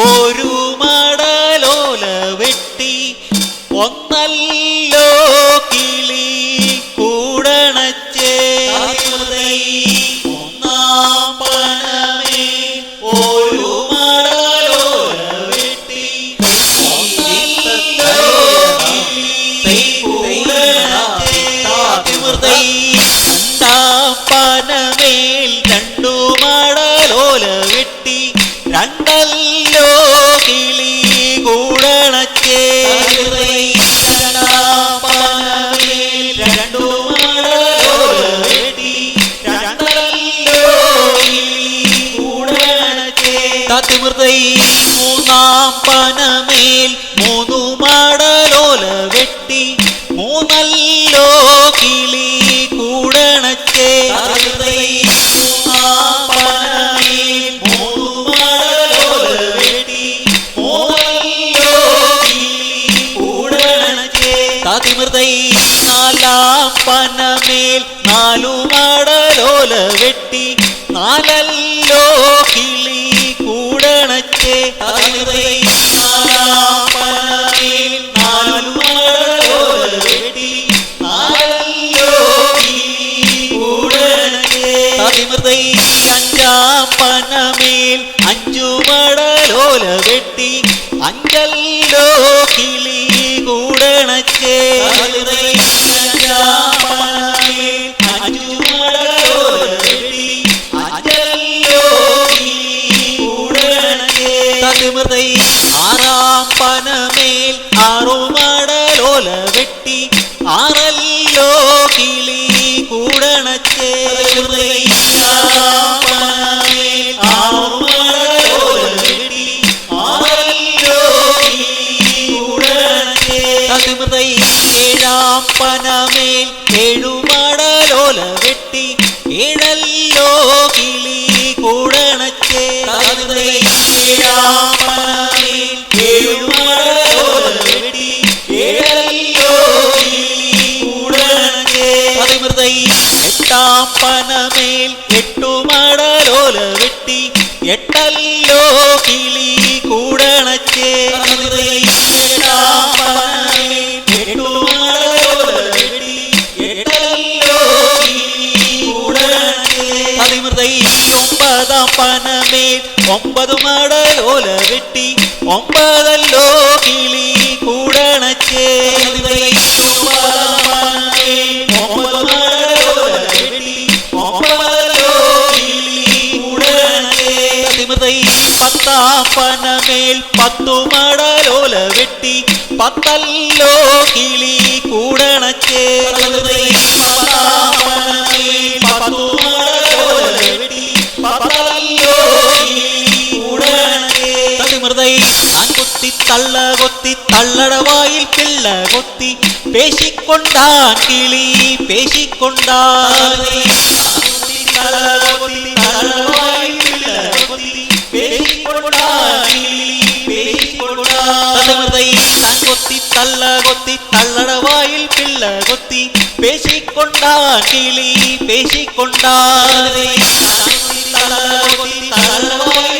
ഒരു മടലോല വെട്ടി ഒന്നല്ലോ കിളി കൂടണച്ചേ. ഒന്നാം പനമേൽ ഒരു മടലോല വെട്ടി ഒന്നല്ലോ കിളി കൂടണച്ചേ. രണ്ടാം പനമേൽ രണ്ടു മടലോല വെട്ടി രണ്ടല്ലോ മൂന്നാം പനമേൽ മൂന്നു മടലോല വെട്ടി മൂന്നല്ലോ കിളി കൂടണച്ചേ. നാലാം പനമേൽ നാലു മടലോല വെട്ടി നാലല്ലോ കിളി കൂടണച്ചേ. താതിമൃതൈ നാലാം മടലോല വെട്ടി നാലല്ലോ കിളി കൂടണച്ചേ. താതിമൃതൈ അഞ്ചാം പനമേൽ അഞ്ചു മടലോല വെട്ടി അഞ്ചല്ലോ കിളി കൂടണച്ചേ. തതിമൃതൈ ആറാം പനമേൽ ആറുമടലോല വെട്ടി ആറല്ലോ കിളി കൂടണച്ചേ. ഏഴാം പനമേൽ ഏഴുമടലോല വെട്ടി ഏഴാം പനമേൽ ഏഴുമടലോല വെട്ടി ഏഴല്ലോ കിളി ഒമ്പത് മടലോല വെട്ടി ഒമ്പതല്ലോ കിളി കൂടണച്ചേ. പത്താപ്പനമേൽ പത്തു മടലോല വെട്ടി പത്തല്ലോ കിളി കൂടണച്ചേ. மருதை நான் கொத்தி தள்ள கொத்தி தள்ளடவாயில் பிள்ள கொத்தி பேசிக்கொண்டான் கிளி பேசிக்கொண்டான் தள்ள கொத்தி தள்ளடவாயில் பிள்ள கொத்தி பேசிக்கொண்டா கிளி பேசிக்கொண்டாரே தளவதி தளவாய்